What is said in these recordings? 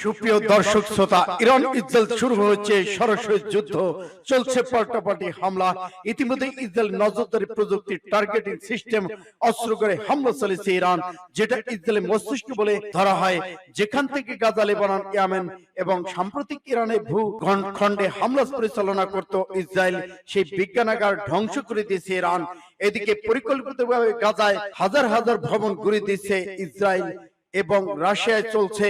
সুপ্রিয় দর্শক শ্রোতা, ইরান ইসরায়েল শুরু হয়েছে সরাসরি যুদ্ধ, চলছে পাল্টাপাল্টি হামলা। ইতিমধ্যে ইসরায়েল নজরদারি প্রযুক্তি টার্গেটিং সিস্টেম অস্ত্র করে হামলা চালিয়েছে ইরান, যেটা ইসরায়েলের মস্তিষ্ক বলে ধরা হয়। যেখান থেকে গাজা, লেবানন, ইয়ামেন এবং সাম্প্রতিক ইরানের ভূ খণ্ডে হামলা পরিচালনা করত ইসরায়েল, সেই বিজ্ঞানাগার ধ্বংস করে দিয়েছে ইরান। এদিকে পরিকল্পিতভাবে গাজায় হাজার হাজার ভবন গড়ে দিচ্ছে ইসরায়েল এবং রাশিয়ায় চলছে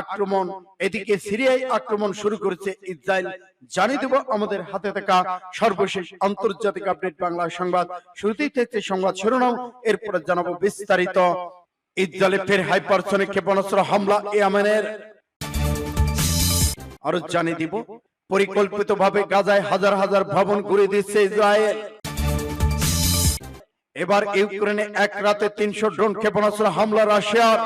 আক্রমণ, এদিকে সিরিয়ায় আক্রমণ শুরু করেছে ইসরায়েল। জানিয়ে দেব আমাদের হাতে থাকা সর্বশেষ আন্তর্জাতিক আপডেট বাংলা সংবাদ। শুরুতেই থাকছে সংবাদ শিরোনাম, এরপরে জানাব বিস্তারিত। ইসরায়েলে ফের হাইপারসনিক ক্ষেপণাস্ত্র হামলা ইয়ামেনের আরও জানিয়ে দিব, পরিকল্পিতভাবে গাজায় হাজার হাজার ভবন ঘুরে দিচ্ছে ইসরায়েল। এবার ইউক্রেনে এক রাতে তিনশো ড্রোন ক্ষেপণাস্ত্র হামলা রাশিয়ার।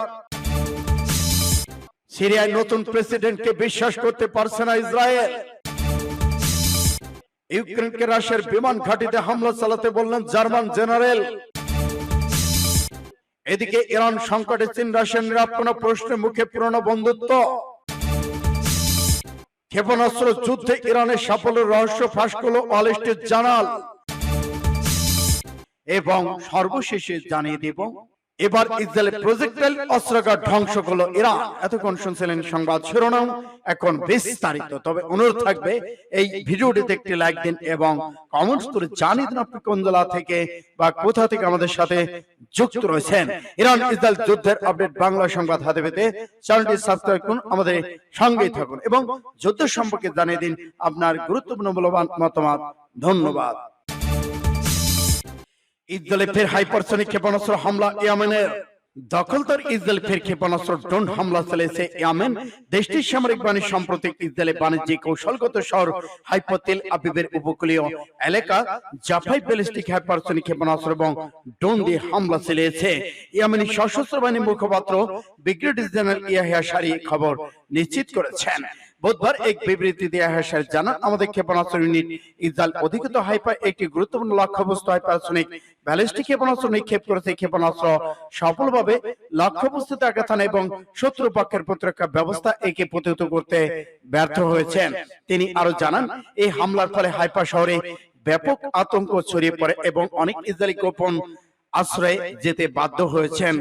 সিরিয়ায় নতুন প্রেসিডেন্টকে বিশ্বাস করতে পারছে না ইসরায়েল। ইউক্রেনকে রাশিয়ার বিমান ঘাঁটিতে হামলা চালাতে বললেন জার্মান জেনারেল। এদিকে ইরান সংকটে চীন, রাশিয়ার নিরাপন্ন প্রশ্নের মুখে পুরনো বন্ধুত্ব। ক্ষেপণাস্ত্র যুদ্ধে ইরানের সাফল্যের রহস্য ফাঁস করল অলিস্টের জানাল এবং সর্বশেষে জানিয়ে দেব এবার ইসরায়েলের প্রজেক্টাইল অস্ত্রাগার ধ্বংস করল। ইরান এতক্ষণ শুনছিলেন সংবাদ শিরোনাম এখন বিস্তারিত। তবে অনুরোধ থাকবে এই ভিডিওটিতে একটি লাইক দিন এবং কমেন্টস করে জানিয়ে দিন আপনি কোন জেলা থেকে বা কোথা থেকে আমাদের সাথে যুক্ত রয়েছেন। ইরান ইসরায়েল যুদ্ধের আপডেট বাংলা সংবাদ হাতে পেতে চ্যানেলটি সাবস্ক্রাইব করুন আমাদের সঙ্গেই থাকুন এবং যুদ্ধ সম্পর্কে জানিয়ে দিন আপনার গুরুত্বপূর্ণ মূল্যবান মতামত। ধন্যবাদ। হাইপারসনিক ক্ষেপণাস্ত্র হামলা ইয়ামেনের। ইসরায়েল ফের ক্ষেপণাস্ত্র ড্রোন হামলা চালিয়েছে দেশটির সামরিক বাহিনী সম্প্রতি বাণিজ্যিক কৌশলগত শহর হাইপোতেল আবিবের উপকূলীয় এলাকা জাফাই ব্যালিস্টিক হাইপারসনিক ক্ষেপণাস্ত্র এবং ড্রোন দিয়ে হামলা চালিয়েছে। ইয়ামেনি সশস্ত্র বাহিনীর মুখপাত্র ব্রিগেডিয়ার জেনারেল ইয়াহিয়া সারি খবর নিশ্চিত করেছেন। বুধবার এক বিবৃতি দিয়ে হাসার জানান, আমাদের ক্ষেপণাস্ত্র ইউনিট ইসরায়েল অধিকৃত হাইপার একটি গুরুত্বপূর্ণ লক্ষ্যবস্তু হাইপারসনিক ব্যালিস্টিক ক্ষেপণাস্ত্র নিক্ষেপ করেছে। ক্ষেপণাস্ত্র সফলভাবে লক্ষ্যবস্তুতে আঘাত হানে এবং শত্রু পক্ষের প্রতিরক্ষা ব্যবস্থা একে প্রতিহত করতে ব্যর্থ হয়েছেন। তিনি আরও জানান, এই হামলার ফলে হাইপা শহরে ব্যাপক আতঙ্ক ছড়িয়ে পড়ে এবং অনেক ইসরায়েলি গোপন আশ্রয়ে যেতে বাধ্য হয়েছেন।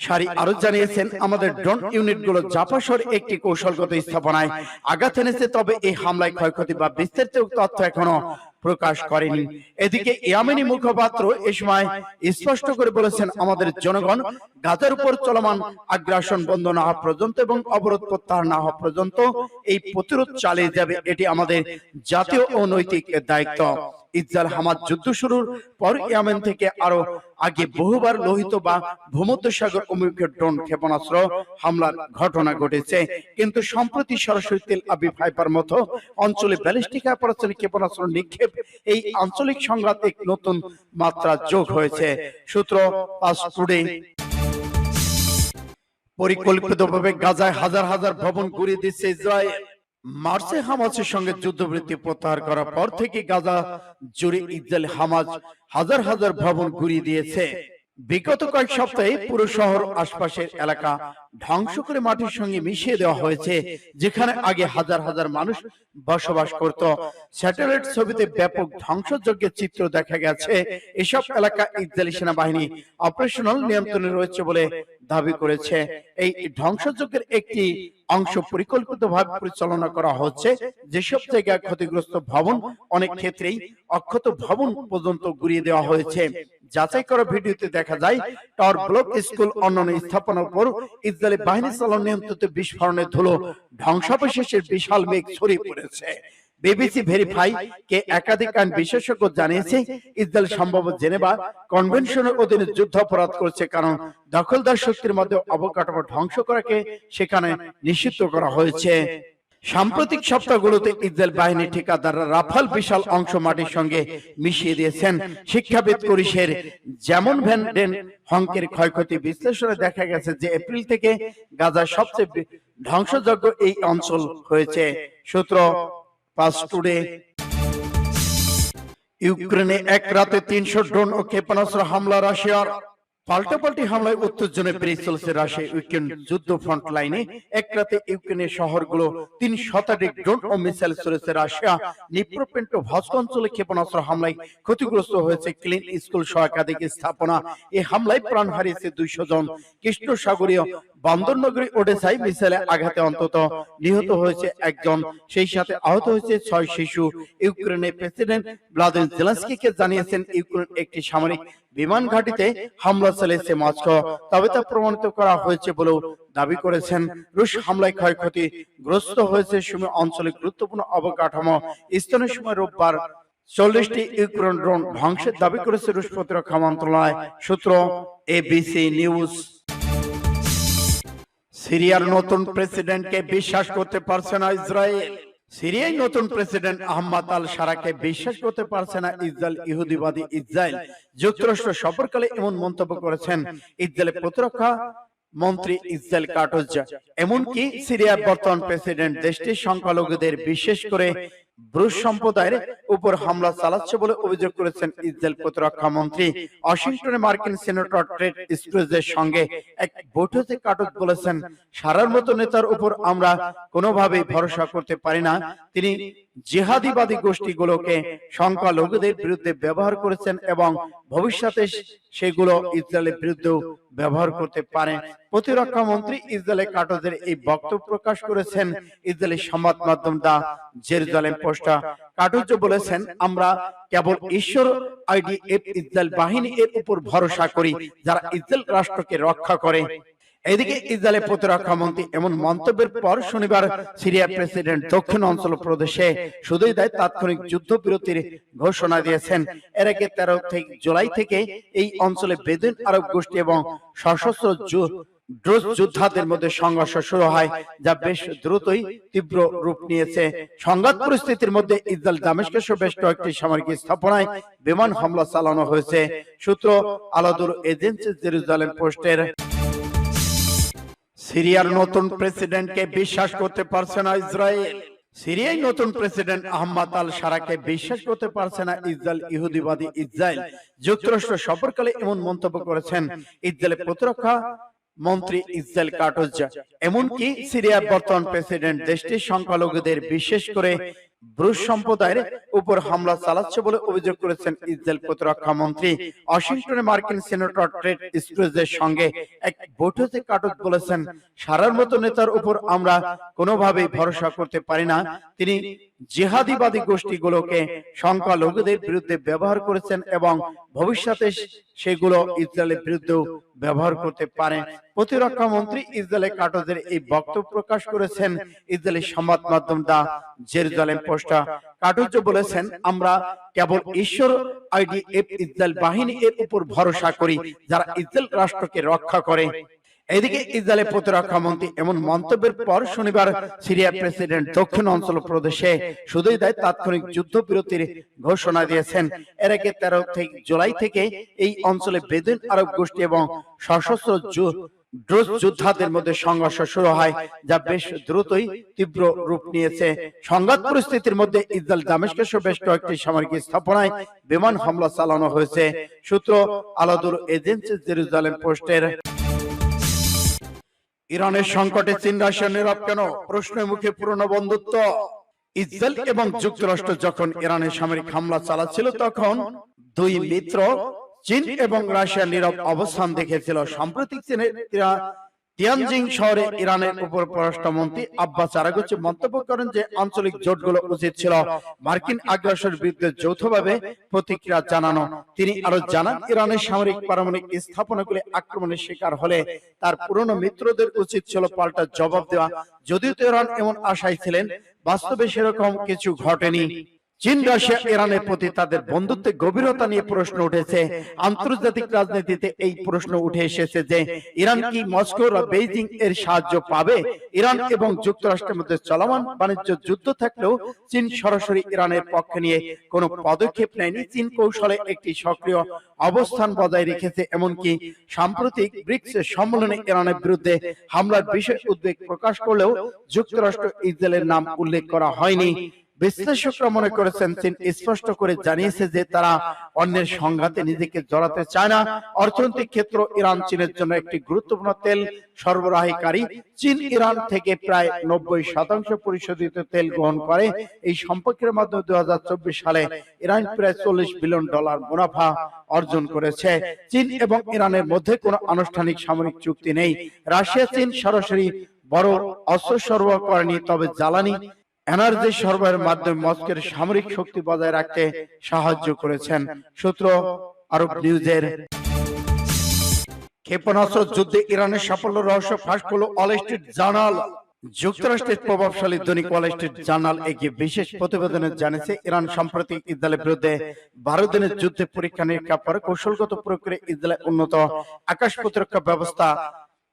সারি আরও জানিয়েছেন আমাদের ড্রোন ইউনিটগুলো জাপাসর একটি কৌশলগত স্থাপনায় আঘাত এনেছে তবে এই হামলায় ক্ষয়ক্ষতি বা বিস্তারিত তথ্য এখনও প্রকাশ করেনি। এদিকে ইয়ামেনি মুখপাত্র এ সময় স্পষ্ট করে বলেছেন আমাদের জনগণ গাজার উপর চলমান আগ্রাসন বন্ধ না হওয়া পর্যন্ত এবং অবরোধ প্রত্যাহার না হওয়া পর্যন্ত এই প্রতিরোধ চালিয়ে যাবে এটি আমাদের জাতীয় ও নৈতিক দায়িত্ব। ইসরায়েল হামাদ যুদ্ধ শুরুর পর ইয়ামেন থেকে আরও আগে বহুবার লোহিত বা ভূমধ্যসাগর অভিমুখে ড্রোন ক্ষেপণাস্ত্র হামলার ঘটনা ঘটেছে। কিন্তু সম্প্রতি সরাসরি তেল আবিব হাইপার মতো অঞ্চলে ব্যালিস্টিক হাইপারসনিক ক্ষেপণাস্ত্র নিক্ষেপ এই আঞ্চলিক সংঘাত এক নতুন মাত্রা যোগ হয়েছে। সূত্র পাস টুডে। পরিকল্পিতভাবে গাজায় হাজার হাজার ভবন ঘুরিয়ে দিচ্ছে ইসরায়েল। মার্চে হামাসের সঙ্গে যুদ্ধবৃত্তি প্রত্যাহার করার পর থেকে গাজা জুড়ে ইসরায়েল হামাজ হাজার হাজার ভবন ঘুরিয়ে দিয়েছে। বিগত কয়েক সপ্তাহে পুরো শহর আশপাশের এলাকা ধ্বংস করে মাটির সঙ্গে মিশিয়ে দেওয়া হয়েছে, যেখানে আগে হাজার হাজার মানুষ বসবাস করত। স্যাটেলাইট ছবিতে ব্যাপক ধ্বংসযজ্ঞের চিত্র দেখা গেছে। এসব এলাকা ইসরায়েলি সেনাবাহিনী অপারেশনাল নিয়ন্ত্রণে রয়েছে বলে দাবি করেছে। এই ধ্বংসযজ্ঞের একটি অংশ পরিকল্পিতভাবে পরিচালনা করা হচ্ছে। যেসব জায়গায় ক্ষতিগ্রস্ত ভবন, অনেক ক্ষেত্রেই অক্ষত ভবন পর্যন্ত গুড়িয়ে দেওয়া হয়েছে। যাচাই করা ভিডিওতে দেখা যায়, টাওয়ার ব্লক স্কুল অন্যান্য স্থাপনার উপর ইসরায়েলি বাহিনী চালানো নিয়ন্ত্রিত বিস্ফোরণের ধুলো ধ্বংসাবশেষের বিশাল মেঘ ছড়িয়ে পড়েছে। বিবিসি ভেরিফাই কে একাধিক আইন বিশেষজ্ঞ জানিয়েছে ইসরায়েল সম্ভবত জেনেভা কনভেনশনের অধীনে যুদ্ধ অপরাধ করছে কারণ দখলদার শক্তির মধ্যে অবকাঠামো ধ্বংস করাকে সেখানে নিষিদ্ধ করা হয়েছে। সাম্প্রতিক সপ্তাহগুলোতে ইসরায়েল বাহিনী ঠিকাদাররা রাফাল বিশাল অংশ মাটির সঙ্গে মিশিয়ে দিয়েছেন। শিক্ষাবিদ করিসের যেমন ভ্যান হংকের ক্ষয়ক্ষতি বিশ্লেষণে দেখা গেছে যে এপ্রিল থেকে গাজার সবচেয়ে ধ্বংসযজ্ঞ এই অঞ্চল হয়েছে। সূত্র টুডে। ইউক্রেনে এক রাতে তিনশো ড্রোন ও ক্ষেপণাস্ত্র হামলা রাশিয়ার পাল্টাপাল্টি হামলায় উত্তেজনে বেড়ে চলছে রাশিয়া ইউক্রেন যুদ্ধ ফ্রন্ট লাইনে এক রাতে ইউক্রেনের শহরগুলো তিন শতাধিক ড্রোন ও মিসাইল চলেছে রাশিয়া। নিপ্রপেন্ট ভস্ক অঞ্চলে ক্ষেপণাস্ত্র হামলায় ক্ষতিগ্রস্ত হয়েছে ক্লিন স্কুল সহ একাধিক স্থাপনা। এই হামলায় প্রাণ হারিয়েছে দুইশো জন। কৃষ্ণ সাগরীয় বন্দরনগরী ওডেসায় মিসাইলে আঘাতে অন্তত নিহত হয়েছে একজন। সেই সাথে আহত হয়েছে ছয় শিশু। ইউক্রেনের প্রেসিডেন্ট ভ্লাদিমির জেলেনস্কিকে জানিয়েছেন ইউক্রেন একটি সামরিক বিমান ঘাঁটিতে হামলা চালিয়েছে মস্কো। তবে তা প্রমাণিত করা হয়েছে বলেও দাবি করেছেন রুশ হামলায় ক্ষয়ক্ষতি গ্রস্ত হয়েছে সময় অঞ্চলে গুরুত্বপূর্ণ অবকাঠামো। স্থানীয় সময় রোববার চল্লিশটি ইউক্রেন ড্রোন ধ্বংসের দাবি করেছে রুশ প্রতিরক্ষা মন্ত্রণালয়। সূত্র এবিসি নিউজ সিরিয়ার নতুন প্রেসিডেন্টকে বিশ্বাস করতে পারছে না ইসরায়েল। সিরিয়ায় নতুন প্রেসিডেন্ট আহমদ আল সারাকে বিশ্বাস করতে পারছে না ইসরায়েল ইহুদিবাদী ইসরায়েল। যুক্তরাষ্ট্র সফরকালে এমন মন্তব্য করেছেন, ইসরায়েলের প্রতিরক্ষা মন্ত্রী ইসরায়েল কাটোজা এমনকি সিরিয়ার বর্তমান প্রেসিডেন্ট দেশটির সংখ্যালঘুদের বিশেষ করে ব্রুশ সম্প্রদায়ের উপর হামলা চালাচ্ছে বলে অভিযোগ করেছেন ইসরায়েল প্রতিরক্ষা মন্ত্রী। ওয়াশিংটনে মার্কিন সেনেটর ট্রেড স্ক্রুজের সঙ্গে এক বৈঠকে কাটক বলেছেন, সারার মতো নেতার উপর আমরা কোনোভাবেই ভরসা করতে পারি না। তিনি জিহাদিবাদী গোষ্ঠীগুলোকে সংখ্যালঘুদের বিরুদ্ধে ব্যবহার করেছেন এবং ভবিষ্যতে সেগুলো ইসরায়েলের বিরুদ্ধেও ব্যবহার করতে পারে। প্রতিরক্ষা মন্ত্রী ইসরায়েলের কাটোদের এই বক্তব্য প্রকাশ করেছেন ইসরায়েলের সংবাদ মাধ্যম দা জেরুজালেম পোস্টা কাটুজ বলেছেন, আমরা কেবল ঈশ্বর আইডিএফ ইসরায়েল বাহিনী এর উপর ভরসা করি, যারা ইসরায়েল রাষ্ট্রকে রক্ষা করে। এদিকে ইসরায়েলের প্রতিরক্ষা মন্ত্রী এমন মন্তব্যের পর শনিবার সিরিয়ার প্রেসিডেন্ট দক্ষিণ অঞ্চল প্রদেশে শুধুই দেয় তাৎক্ষণিক যুদ্ধবিরতির ঘোষণা দিয়েছেন। এর আগে তেরো থেকে জুলাই থেকে এই অঞ্চলে বেদুইন আরব গোষ্ঠী এবং সশস্ত্র ড্রোজ যোদ্ধাদের মধ্যে সংঘর্ষ শুরু হয় যা বেশ দ্রুতই তীব্র রূপ নিয়েছে। সংঘাত পরিস্থিতির মধ্যে ইসরায়েল দামেস্কে সহ বেশ কয়েকটি সামরিক স্থাপনায় বিমান হামলা চালানো হয়েছে সূত্র আলাদুর এজেন্সি জেরুজালেম পোস্টের সিরিয়ার নতুন প্রেসিডেন্টকে বিশ্বাস করতে পারছে না ইসরায়েল। সিরিয়ায় নতুন প্রেসিডেন্ট আহমদ আল সারাকে বিশ্বাস করতে পারছে না ইসরায়েল ইহুদিবাদী ইসরায়েল। যুক্তরাষ্ট্র সফরকালে এমন মন্তব্য করেছেন, ইসরায়েলের প্রতিরক্ষা মন্ত্রী ইসরায়েল কাটোজা এমনকি সিরিয়ার বর্তমান প্রেসিডেন্ট দেশটির সংখ্যালঘুদের বিশেষ করে ব্রুশ সম্প্রদায়ের উপর হামলা চালাচ্ছে বলে অভিযোগ করেছেন ইসরায়েল প্রতিরক্ষা মন্ত্রী ওয়াশিংটনে মার্কিন সিনেটর ট্রেড স্ক্রুজের সঙ্গে এক বৈঠকে কাটক বলেছেন। সারার মতো নেতার উপর আমরা কোনোভাবেই ভরসা করতে পারি না। তিনি জিহাদিবাদী গোষ্ঠীগুলোকে সংখ্যালঘুদের বিরুদ্ধে ব্যবহার করেছেন এবং ভবিষ্যতে সেগুলো ইসরায়েলের বিরুদ্ধেও ব্যবহার করতে পারে প্রতিরক্ষা মন্ত্রী ইসরায়েলের কাটজের এই বক্তব্য প্রকাশ করেছেন ইসরায়েলি সংবাদ মাধ্যম দা জেরুজালেম পোস্টা। কাটুজ বলেছেন, আমরা কেবল ঈশ্বর, আইডিএফ, ইসরায়েল বাহিনী এর উপর ভরসা করি, যারা ইসরায়েল রাষ্ট্রকে রক্ষা করে। এদিকে ইসরায়েলের প্রতিরক্ষা মন্ত্রী এমন মন্তব্যের পর শনিবার সিরিয়ার প্রেসিডেন্ট দক্ষিণ অঞ্চল প্রদেশে শুধুই দেয় তাৎক্ষণিক যুদ্ধবিরতির ঘোষণা দিয়েছেন। এর আগে তেরো থেকে জুলাই থেকে এই অঞ্চলে বেদুইন আরব গোষ্ঠী এবং সশস্ত্র ড্রোজ যোদ্ধাদের মধ্যে সংঘর্ষ শুরু হয় যা বেশ দ্রুতই তীব্র রূপ নিয়েছে। সংঘাত পরিস্থিতির মধ্যে ইসরায়েল দামেস্কে বেশ কয়েকটি সামরিক স্থাপনায় বিমান হামলা চালানো হয়েছে। সূত্র আলাদুর এজেন্সি জেরুজালেম পোস্টের ইরানের সংকটে চীন, রাশিয়া নীরব কেন? প্রশ্নের মুখে পুরনো বন্ধুত্ব। ইসরায়েল এবং যুক্তরাষ্ট্র যখন ইরানের সামরিক হামলা চালাচ্ছিল, তখন দুই মিত্র, চীন এবং রাশিয়া নীরব অবস্থান দেখেছিল। সাম্প্রতিক চীনের তিয়ানজিং শহরে ইরানের উপর পররাষ্ট্রমন্ত্রী আব্বাস আরাগুচি মন্তব্য করেন যে আঞ্চলিক জোটগুলো উচিত ছিল মার্কিন আগ্রাসের বিরুদ্ধে যৌথভাবে প্রতিক্রিয়া জানানো। তিনি আরও জানান, ইরানের সামরিক পারমাণবিক স্থাপনাগুলি আক্রমণের শিকার হলে তার পুরনো মিত্রদের উচিত ছিল পাল্টা জবাব দেওয়া। যদিও তো ইরান এমন আশায় ছিলেন, বাস্তবে সেরকম কিছু ঘটেনি। চীন, রাশিয়া, ইরানের প্রতি তাদের বন্ধুত্বের গভীরতা নিয়ে প্রশ্ন উঠেছে। আন্তর্জাতিক রাজনীতিতে এই প্রশ্ন উঠে এসেছে যে, ইরান কি মস্কো বা বেইজিং এর সাহায্য পাবে? ইরান এবং যুক্তরাষ্ট্রের মধ্যে চলমান বাণিজ্য যুদ্ধ থাকলেও চীন সরাসরি ইরানের পক্ষে নিয়ে কোনো পদক্ষেপ নেয়নি। চীন কৌশলে একটি সক্রিয় অবস্থান বজায় রেখেছে, এমনকি সাম্প্রতিক ব্রিক্স সম্মেলনে ইরানের বিরুদ্ধে হামলার বিষয়ে উদ্বেগ প্রকাশ করলেও যুক্তরাষ্ট্র ইসরায়েলের নাম উল্লেখ করা হয়নি। বিশ্লেষকরা মনে করেছেন চীন স্পষ্ট করে জানিয়েছে যে তারা অন্যের সংঘাতে নিজেকে জড়াতে চায় না। অর্থনৈতিক ক্ষেত্র ইরান চীনের জন্য একটি গুরুত্বপূর্ণ তেল সরবরাহকারী চীন ইরান থেকে প্রায় নব্বই শতাংশ পরিশোধিত তেল গ্রহণ করে। এই সম্পর্কের মাধ্যমে দুই হাজার চব্বিশ সালে ইরান প্রায় চল্লিশ বিলিয়ন ডলার মুনাফা অর্জন করেছে। চীন এবং ইরানের মধ্যে কোনো আনুষ্ঠানিক সামরিক চুক্তি নেই। রাশিয়া চীন সরাসরি বড় অস্ত্র সরবরাহ করেনি তবে জ্বালানি এনার্জি সরবরাহের মাধ্যমে মস্কের সামরিক শক্তি বজায় রাখতে সাহায্য করেছেন। সূত্র আরব নিউজের। ক্ষেপণাস্ত্র যুদ্ধে ইরানের সাফল্য রহস্য ফাঁস করল অল স্ট্রিট জার্নাল। যুক্তরাষ্ট্রের প্রভাবশালী দৈনিক ওয়াল স্ট্রিট জার্নাল এগিয়ে বিশেষ প্রতিবেদনে জানিয়েছে, ইরান সম্প্রতি ইসরায়েলের বিরুদ্ধে বারো দিনের যুদ্ধে পরীক্ষা নিরীক্ষা পরে কৌশলগত প্রক্রিয়া ইসরায়েল উন্নত আকাশ প্রতিরক্ষা ব্যবস্থা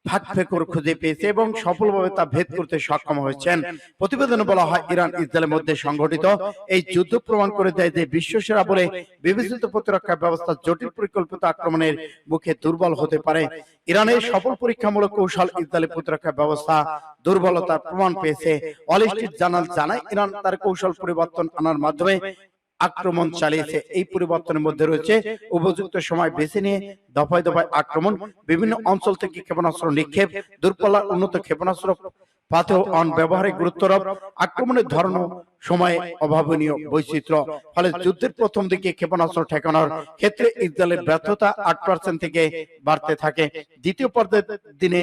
ফাঁক ফেকর খুঁজে পেয়েছে এবং সফলভাবে তা ভেদ করতে সক্ষম হয়েছেন। প্রতিবেদনে বলা হয়, ইরান, ইসরায়েলের মধ্যে সংঘটিত এই যুদ্ধ প্রমাণ করে দেয় যে বিশ্বসেরা বলে বিবেচিত প্রতিরক্ষা ব্যবস্থা জটিল পরিকল্পিত আক্রমণের মুখে দুর্বল হতে পারে। ইরানের সফল পরীক্ষামূলক কৌশল ইসরায়েলের প্রতিরক্ষা ব্যবস্থা দুর্বলতার প্রমাণ পেয়েছে। অল জানাল জানায়, ইরান তার কৌশল পরিবর্তন আনার মাধ্যমে আক্রমণ চালিয়েছে। এই পরিবর্তনের মধ্যে রয়েছে উপযুক্ত সময় বেছে নিয়ে দফায় দফায় আক্রমণ। বিভিন্ন অঞ্চল থেকে ক্ষেপণাস্ত্র নিক্ষেপ দূরপাল্লার উন্নত ক্ষেপণাস্ত্র পাথেও অন ব্যবহারে গুরুত্বরব আক্রমণের ধরন সময় অভাবনীয় বৈচিত্র্য ফলে যুদ্ধের প্রথম দিকে ক্ষেপণাস্ত্র ঠেকানোর ক্ষেত্রে ইসরায়েলের ব্যর্থতা আট পার্সেন্ট থেকে বাড়তে থাকে। দ্বিতীয় পর্যায়ের দিনে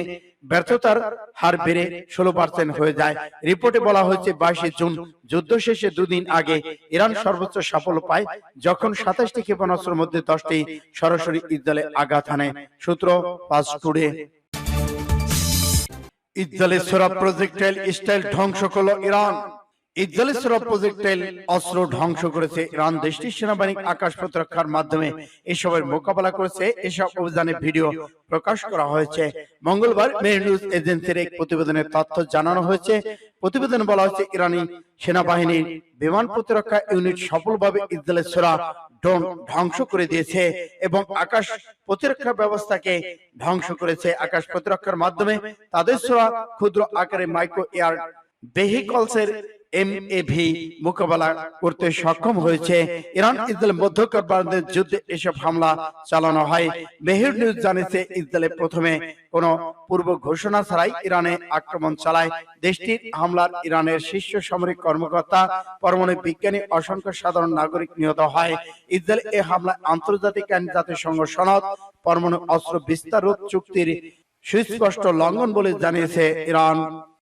ব্যর্থতার হার বেড়ে ষোলো পার্সেন্ট হয়ে যায়। রিপোর্টে বলা হয়েছে বাইশে জুন যুদ্ধ শেষে দুদিন আগে ইরান সর্বোচ্চ সাফল্য পায়। যখন সাতাশটি ক্ষেপণাস্ত্রের মধ্যে দশটি সরাসরি ইসরায়েলে আঘাত হানে সূত্র পাঁচ টুডে। ইসরায়েলের সোরা প্রজেক্টাইল স্টাইল ধ্বংস করল ইরান। ইসরায়েলের সোরা প্রজেক্টাইল অস্ত্র ধ্বংস করেছে ইরান দেশটির সেনাবাহিনী আকাশ প্রতিরক্ষার মাধ্যমে এসবের মোকাবেলা করেছে এসব অভিযানের ভিডিও প্রকাশ করা হয়েছে। মঙ্গলবার মের নিউজ এজেন্সির এক প্রতিবেদনের তথ্য জানানো হয়েছে। প্রতিবেদনে বলা হয়েছে ইরানি সেনাবাহিনীর বিমান প্রতিরক্ষা ইউনিট সফলভাবে ইসরায়েলের সোরা ড্রোন ধ্বংস করে দিয়েছে এবং আকাশ প্রতিরক্ষা ব্যবস্থাকে ধ্বংস করেছে। আকাশ প্রতিরক্ষার মাধ্যমে তাদের ক্ষুদ্র আকারে মাইক্রো এয়ার ভেহিকলসের এমএভি মোকাবেলা করতে সক্ষম হয়েছে। ইরান, ইসরায়েল মধ্যকার যুদ্ধে এসব হামলা চালানো হয়। মেহের নিউজ জানিয়েছে, ইসরায়েলে প্রথমে কোন পূর্ব ঘোষণা ছাড়াই ইরানে আক্রমণ চালায়। দেশটির হামলার ইরানের শীর্ষ সামরিক কর্মকর্তা, পরমাণু বিজ্ঞানী, অসংখ্য সাধারণ নাগরিক নিহত হয়। ইসরায়েল এ হামলায় আন্তর্জাতিক আইন জাতিসংঘ সনদ, পরমাণু অস্ত্র বিস্তার চুক্তির সুস্পষ্ট লঙ্ঘন বলে জানিয়েছে ইরান।